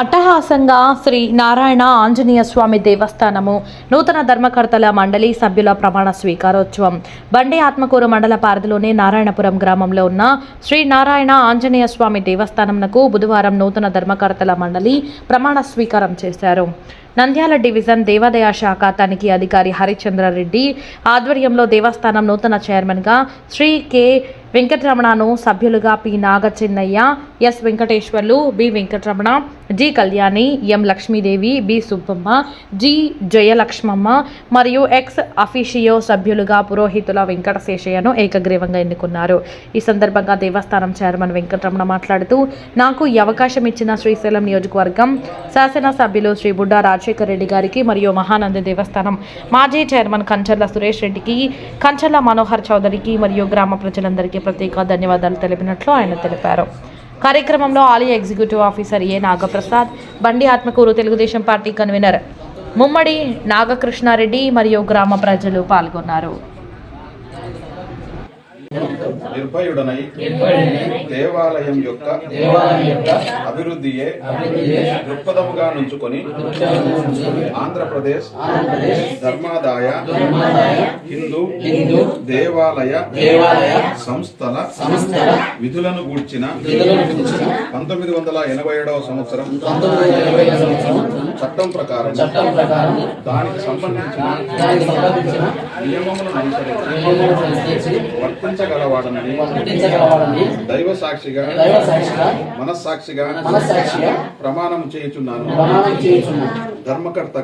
అట్టహాసంగా శ్రీ నారాయణ ఆంజనేయ స్వామి దేవస్థానము నూతన ధర్మకర్తల మండలి సభ్యుల ప్రమాణ స్వీకారోత్సవం. బండి ఆత్మకూరు మండల పరిధిలోని నారాయణపురం గ్రామంలో ఉన్న శ్రీ నారాయణ ఆంజనేయ స్వామి దేవస్థానంకు బుధవారం నూతన ధర్మకర్తల మండలి ప్రమాణ స్వీకారం చేశారు. నంద్యాల డివిజన్ దేవాదాయ శాఖ తనిఖీ అధికారి హరిచంద్రారెడ్డి ఆధ్వర్యంలో దేవస్థానం నూతన చైర్మన్గా శ్రీ కె వెంకటరమణను సభ్యులుగా P. Nagachinnaiah S. Venkateswarlu B. Venkataramana G. Kalyani M. Lakshmidevi B. Subbamma G. Jayalakshmamma మరియు ఎక్స్. అఫీషియో సభ్యులుగా పురోహితుల వెంకటశేషయ్యను ఏకగ్రీవంగా ఎన్నుకున్నారు. ఈ సందర్భంగా దేవస్థానం చైర్మన్ వెంకటరమణ మాట్లాడుతూ నాకు ఈ అవకాశం ఇచ్చిన శ్రీశైలం నియోజకవర్గం శాసనసభ్యులు శ్రీ బుడ్డా రాజశేఖర్ రెడ్డి గారికి మరియు మహానంది దేవస్థానం మాజీ చైర్మన్ కంచర్ల సురేష్ రెడ్డికి కంచర్ల మనోహర్ చౌదరికి మరియు గ్రామ ప్రజలందరికీ ప్రత్యేక ధన్యవాదాలు తెలిపినట్లు ఆయన తెలిపారు. కార్యక్రమంలో ఆలయ executive officer A Nagaprasad Bandi Atmakur Telugu Desam party convener Mummadi Nagakrishna Reddy మరియు గ్రామ ప్రజలు పాల్గొన్నారు. నిర్భయుడనై దేవాలయం యొక్క అభివృద్ధియే దృక్పథముగా నుంచుకొని ఆంధ్రప్రదేశ్ ధర్మాదాయ హిందూ దేవాలయ సంస్థల విధులను గూర్చిన పంతొమ్మిది వందల ఎనభై ఏడవ సంవత్సరం చట్టం ప్రకారం దానికి సంబంధించిన నియమములను అనుసరించి వర్తించగలవాడనని దైవ సాక్షిగా మనస్సాక్షిగా ప్రమాణం చేయుచున్నాను. ధర్మకర్త